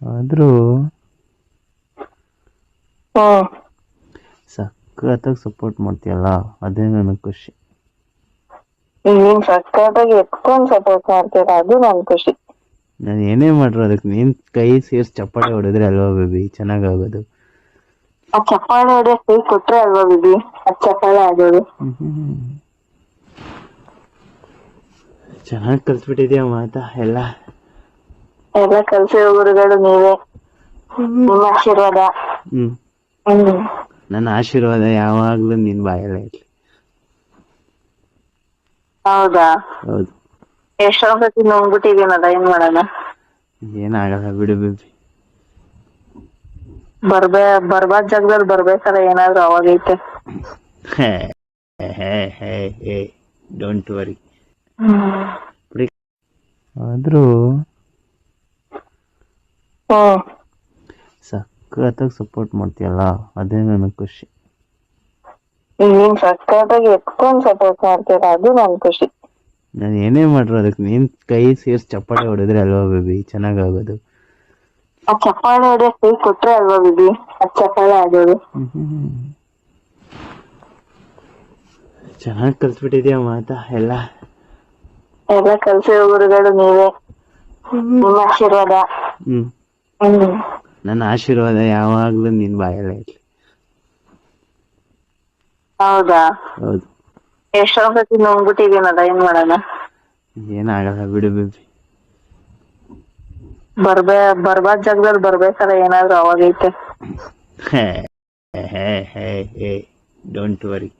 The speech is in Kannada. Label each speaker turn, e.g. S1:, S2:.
S1: ಆದರೂ ಸಖತ್ತಾಗಿ ಸಪೋರ್ಟ್ ಮಾಡ್ತೀಯಲ್ಲ ಅದೇ ನನಗೆ ಖುಷಿ.
S2: ನೀನ್ ಸಕ್ಕತ್ತಾಗಿ ಎತ್ಕೊಂಡ್ ಸಪೋರ್ಟ್ ಮಾಡ್ತೀರ ಅದು ನನ್ ಖುಷಿ.
S1: ನಾನು ಏನೇ ಮಾಡ್ರು ಅದಕ್ಕೆ ನೀನ್ ಕೈ ಸೇರಿಸಿ ಚಪ್ಪಾಳೆ ಹೊಡೆದ್ರೆ ಅಲ್ವಾ ಬೇಬಿ? ಚೆನ್ನಾಗಾಗೋದು
S2: ಆ ಚಪ್ಪಾಳೆ ಹೊಡೆ ಕೈ ಕೊಟ್ರೆ ಅಲ್ವಾ ಬೇಬಿ? ಅದ್ ಚಪ್ಪಾಳೆ ಆಗೋದು.
S1: ಚೆನ್ನಾಗಿ ಕಲ್ತ್ಬಿಟ್ಟಿದ್ಯಾ ಮಾತಾ ಎಲ್ಲ?
S2: ಎಲ್ಲ ಕೆಲಸ ಗುರುಗಳು ನೀವೇ. ನಿಮ್ಮ ಆಶೀರ್ವಾದ. ಹ್ಮ್.
S1: ನನ್ನ ಆಶೀರ್ವಾದ ಯಾವಾಗ್ಲೂ ನಿನ್ ಬಾಯಲ್ಲೇ ಇರ್ಲಿ.
S2: ಹೌದಾ?
S1: ಹೌದು.
S2: ಎಷ್ಟೊಂದ್ ಸತಿ ನುಂಗ್ಬಿಟ್ಟಿದೀನಲ್ಲ ಏನ್ ಮಾಡೋಣ?
S1: ಏನಾಗಲ್ಲ ಬಿಡು ಬೇಬಿ
S2: ಬರ್ಬೇ ಬರ್ಬಾದ್ ಜಾಗದಲ್ಲಿ ಬರ್ಬೇಕಲ್ಲ ಏನಾದ್ರು ಅವಾಗೈತೆ
S1: ಹೇ ಹೇ ಹೇ ಹೇ ಡೋಂಟ್ ವರಿ ಆದರೂ
S2: ಹ್ಮ್.
S1: ಸಖತ್ತಾಗಿ ಸಪೋರ್ಟ್ ಮಾಡ್ತೀಯಲ್ಲ ಅದೇ ನನಗೆ ಖುಷಿ.
S2: ನೀನ್ ಸಖತ್ತಾಗಿ ಎತ್ಕೊಂಡ್ ಸಪೋರ್ಟ್ ಮಾಡ್ತೀರ ಅದು ನನ್ ಖುಷಿ.
S1: ನಾನು ಏನೇ ಮಾಡ್ರು ಅದಕ್ಕೆ ನೀನ್ ಕೈ ಸೇರಿಸಿ ಚಪ್ಪಾಳೆ ಹೊಡೆದ್ರೆ ಅಲ್ವಾ ಬೇಬಿ ಚೆನ್ನಾಗಾಗೋದು.
S2: ಆ ಚಪ್ಪಾಳೆ ಹೊಡೆ ಕೈ ಕೊಟ್ರೆ ಅಲ್ವಾ ಬೇಬಿ ಅದ್ ಚಪ್ಪಾಳೆ ಆಗೋದು.
S1: ಚೆನ್ನಾಗಿ ಕಲ್ಸ್ಬಿಟ್ಟಿದ್ಯಾ ಮಾತಾ ಎಲ್ಲ?
S2: ಎಲ್ಲ ಕಲ್ಸಿರೋ ಗುರುಗಳು ನೀವೇ. ನಿಮ್ಮ ಆಶೀರ್ವಾದ. ಹ್ಮ್.
S1: ನನ್ನ ಆಶೀರ್ವಾದ ಯಾವಾಗ್ಲೂ ನಿನ್ ಬಾಯಲ್ಲೇ ಇರ್ಲಿ.
S2: ಹೌದಾ?
S1: ಹೌದು.
S2: ಎಷ್ಟೊಂದ್ ಸತಿ ನುಂಗ್ಬಿಟ್ಟಿದೀನಲ್ಲ ಏನ್ ಮಾಡೋಣ?
S1: ಏನಾಗಲ್ಲ ಬಿಡು ಬೇಬಿ
S2: ಬರ್ಬೇ ಬರ್ಬಾದ್ ಜಾಗದಲ್ಲಿ ಬರ್ಬೇಕಲ್ಲ ಏನಾದ್ರು ಅವಾಗೈತೆ.
S1: ಹೇ ಹೇ ಹೇ ಹೇ ಡೋಂಟ್ ವರಿ